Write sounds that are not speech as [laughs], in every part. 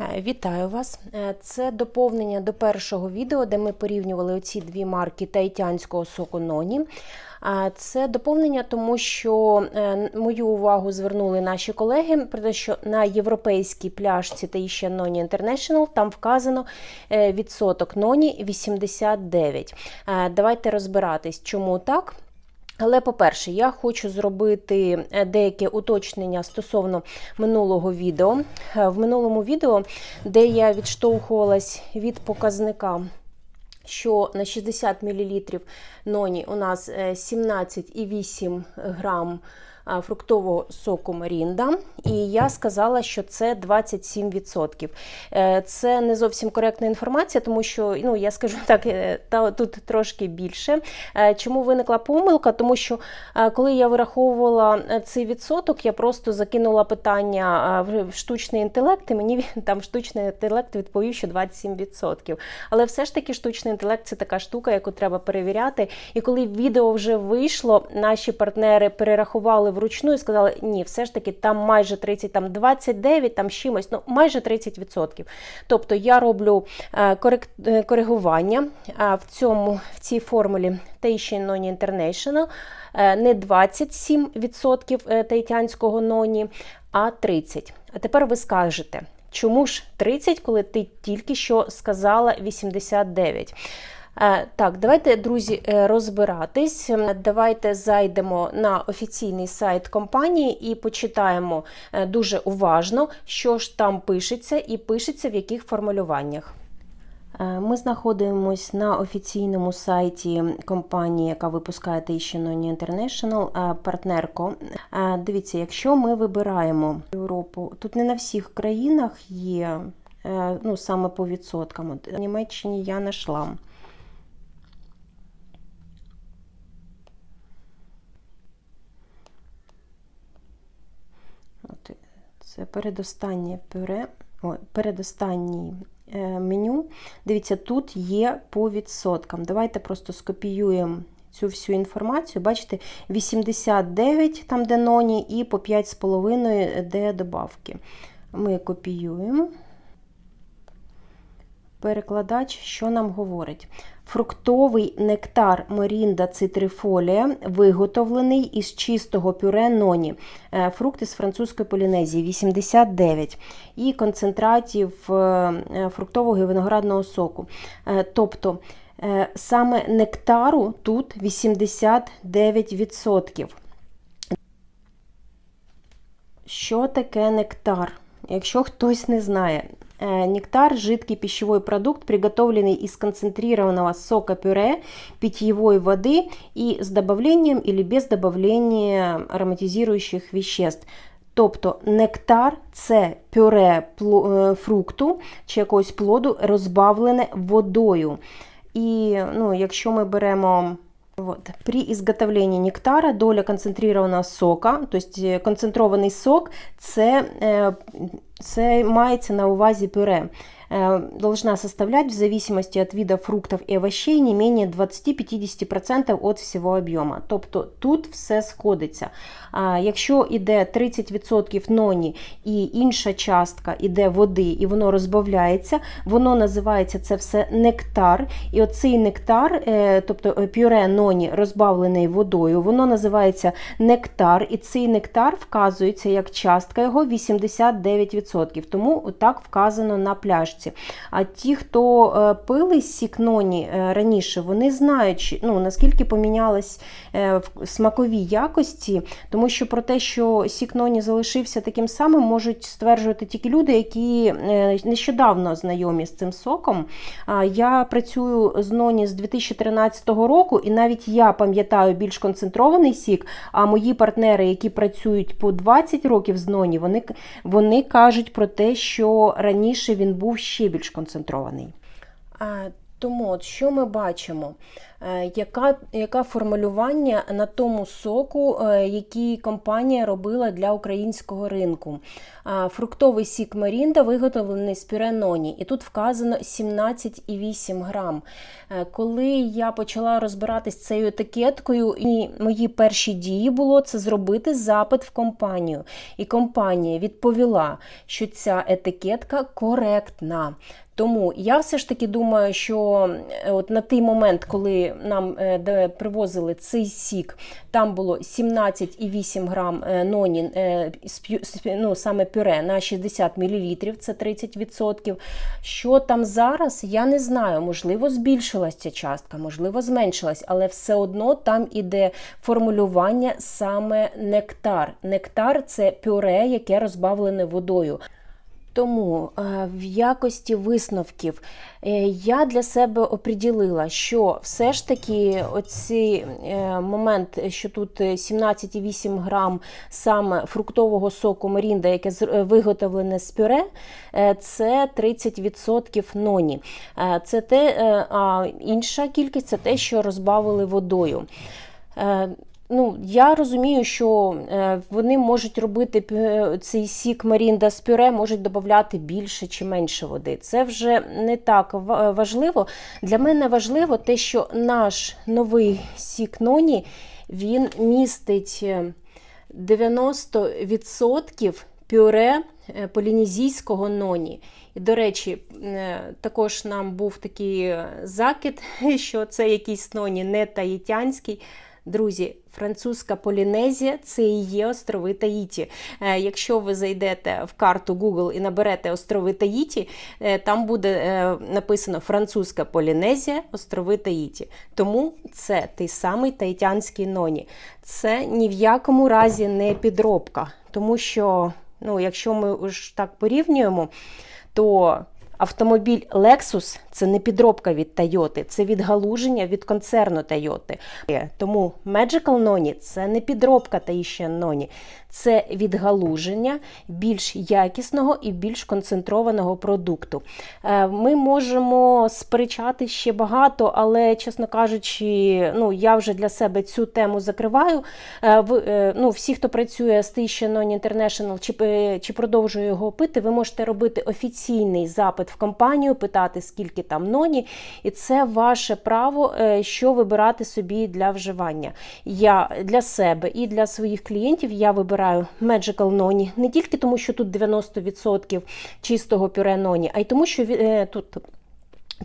Е, Вітаю вас! Е, Це доповнення до першого відео, де ми порівнювали оці дві марки таїтянського соку Ноні. А Це доповнення, тому що е, мою увагу звернули наші колеги про те, що на європейській пляшці Таїща Ноні International там вказано е, відсоток Ноні 89. Е, Давайте розбиратись, чому так. Але, по-перше, я хочу зробити е, деяке уточнення стосовно минулого відео. Е, В минулому відео, де я відштовхувалась від показника, що на 60 мл ноні у нас е, 17,8 грам а, фруктового соку Марінда, і я сказала, що це 27%. Е, Це не зовсім коректна інформація, тому що ну, я скажу так, е, та, тут трошки більше. Е, Чому виникла помилка? Тому що коли я вираховувала цей відсоток, я просто закинула питання в штучний інтелект, і мені [laughs] там штучний інтелект відповів, що 27%. Але все ж таки штучний інтелект це така штука, яку треба перевіряти. І коли відео вже вийшло, наші партнери перерахували вручну і сказали, ні, все ж таки там майже 30, там 29, там чимось, ну майже 30%. Тобто я роблю е, е, коригування в цьому в цій формулі Taishin Noni International не 27% е, таїтянського ноні, а 30. А тепер ви скажете, чому ж 30, коли ти тільки що сказала 89? Е, Так, давайте, друзі, е, розбиратись. Давайте зайдемо на офіційний сайт компанії і почитаємо е, дуже уважно, що ж там пишеться, і пишеться в яких формулюваннях. Ми знаходимося на офіційному сайті компанії, яка випускає Taishinoni International, партнерко. Дивіться, якщо ми вибираємо Європу, тут не на всіх країнах є ну, саме по відсоткам. От В Німеччині я знайшла. От, це передостаннє пюре, о, передостанній е, меню. Дивіться, тут є по відсоткам. Давайте просто скопіюємо цю всю інформацію. Бачите, 89 там де ноні, і по 5,5 де добавки. Ми копіюємо. Перекладач, що нам говорить? Фруктовий нектар Морінда цитрифолія виготовлений із чистого пюре ноні. Е, Фрукти з французької Полінезії 89 і концентратів е, фруктового і виноградного соку. Е, Тобто е, саме нектару тут 89%. Що таке нектар? Якщо хтось не знає, Э, Нектар – жидкий пищевой продукт, приготовленный из концентрированного сока пюре, питьевой воды и с добавлением или без добавления ароматизирующих веществ. Тобто нектар це пюре пло- е, фрукту чи якогось плоду, розбавлене водою. І ну, якщо ми беремо Вот. При изготовлении нектара доля концентрированного сока, то есть концентрованный концентрований сок, це, е, це мається на увазі пюре. Е, Должна составлять в зависимости от вида фруктов и овощей не менее 20-50% от всього об'єму. Тобто тут все сходиться. А якщо йде 30% ноні і інша частка йде води, і воно розбавляється, воно називається це все нектар. І оцей нектар, е, тобто е, пюре ноні розбавлений водою, воно називається нектар, і цей нектар вказується як частка його 89%. Тому так вказано на пляшці. А ті, хто е, пили сік ноні е, раніше, вони знають, ну, наскільки помінялись е, смакові якості, тому що про те, що сік ноні залишився таким самим, можуть стверджувати тільки люди, які нещодавно знайомі з цим соком. Я працюю з ноні з 2013 року, і навіть я пам'ятаю більш концентрований сік. А мої партнери, які працюють по 20 років з ноні, вони, вони кажуть про те, що раніше він був ще більш концентрований. Тому, от, що ми бачимо? Е, Яка, яка формулювання на тому соку, е, який компанія робила для українського ринку? Фруктовий сік Марінда виготовлений з пюре ноні, і тут вказано 17,8 грам. Е, Коли я почала розбиратись цією етикеткою, і мої перші дії було це зробити запит в компанію. І компанія відповіла, що ця етикетка коректна. Тому я все ж таки думаю, що е, от на той момент, коли нам е, привозили цей сік, там було 17,8 грам е, ноні, ну, саме пюре на 60 мл, це 30%. Що там зараз, я не знаю. Можливо, збільшилась ця частка, можливо, зменшилась, але все одно там іде формулювання саме нектар. Нектар це пюре, яке розбавлене водою. Тому е, в якості висновків е, я для себе оприділила, що все ж таки оцей момент, що тут 17,8 грам саме фруктового соку Мерінда, яке е, виготовлене з пюре, це 30% ноні. Це те, а інша кількість це те, що розбавили водою. Е, Ну, я розумію, що е, вони можуть робити пю- цей сік Марінда з пюре, можуть додати більше чи менше води. Це вже не так важливо. Для мене важливо те, що наш новий сік Ноні він містить е, 90% пюре е, полінезійського ноні. І, до речі, е, також нам був такий е, закид, [laughs] що це якийсь ноні не таїтянський. Друзі, французька Полінезія це і є острови Таїті. Е, Якщо ви зайдете в карту Google і наберете острови Таїті, е, там буде е, написано Французька Полінезія, острови Таїті. Тому це той самий таїтянський ноні. Це ні в якому разі не підробка, тому що, ну, якщо ми ж так порівнюємо, то автомобіль Lexus це не підробка від Toyota, це відгалуження від концерну Toyota. Тому Magical Noni це не підробка Taishan Noni, це відгалуження більш якісного і більш концентрованого продукту. Е, Ми можемо сперечати ще багато, але, чесно кажучи, ну, я вже для себе цю тему закриваю. Е, е, ну, всі, хто працює з Taishan Noni International чи, чи продовжує його пити, ви можете робити офіційний запит в компанію, питати, скільки там ноні, і це ваше право, е, що вибирати собі для вживання. Я для себе і для своїх клієнтів я вибираю Magical Noni не тільки тому, що тут 90% чистого пюре ноні, а й тому, що е, тут.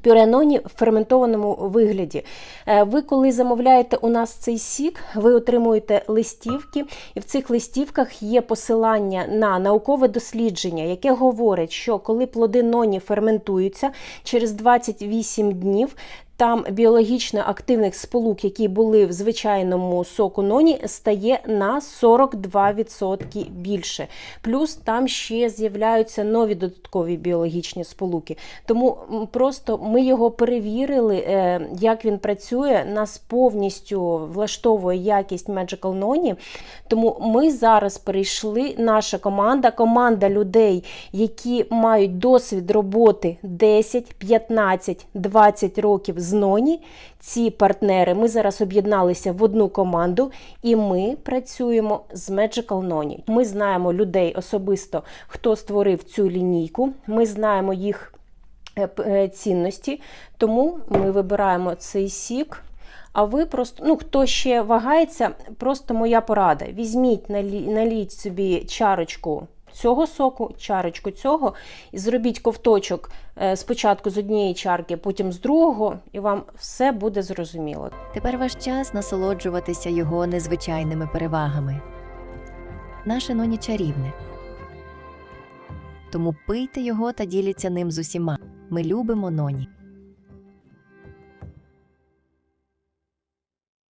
Пюре ноні в ферментованому вигляді. Е, Ви, коли замовляєте у нас цей сік, ви отримуєте листівки, і в цих листівках є посилання на наукове дослідження, яке говорить, що коли плоди ноні ферментуються через 28 днів. Там біологічно активних сполук, які були в звичайному соку ноні, стає на 42% більше. Плюс там ще з'являються нові додаткові біологічні сполуки. Тому просто ми його перевірили, е, як він працює. Нас повністю влаштовує якість Magical Noni. Тому ми зараз перейшли, наша команда, команда людей, які мають досвід роботи 10, 15, 20 років з Ноні. Ці партнери ми зараз об'єдналися в одну команду, і ми працюємо з Magical Noni. Ми знаємо людей особисто, хто створив цю лінійку. Ми знаємо їх е, е, цінності, тому ми вибираємо цей сік. А ви просто, ну хто ще вагається, просто моя порада. Візьміть, налі, наліть собі чарочку цього соку, чарочку цього, і зробіть ковточок е, спочатку з однієї чарки, потім з другого, і вам все буде зрозуміло. Тепер ваш час насолоджуватися його незвичайними перевагами. Наше ноні чарівне. Тому пийте його та діліться ним з усіма. Ми любимо ноні.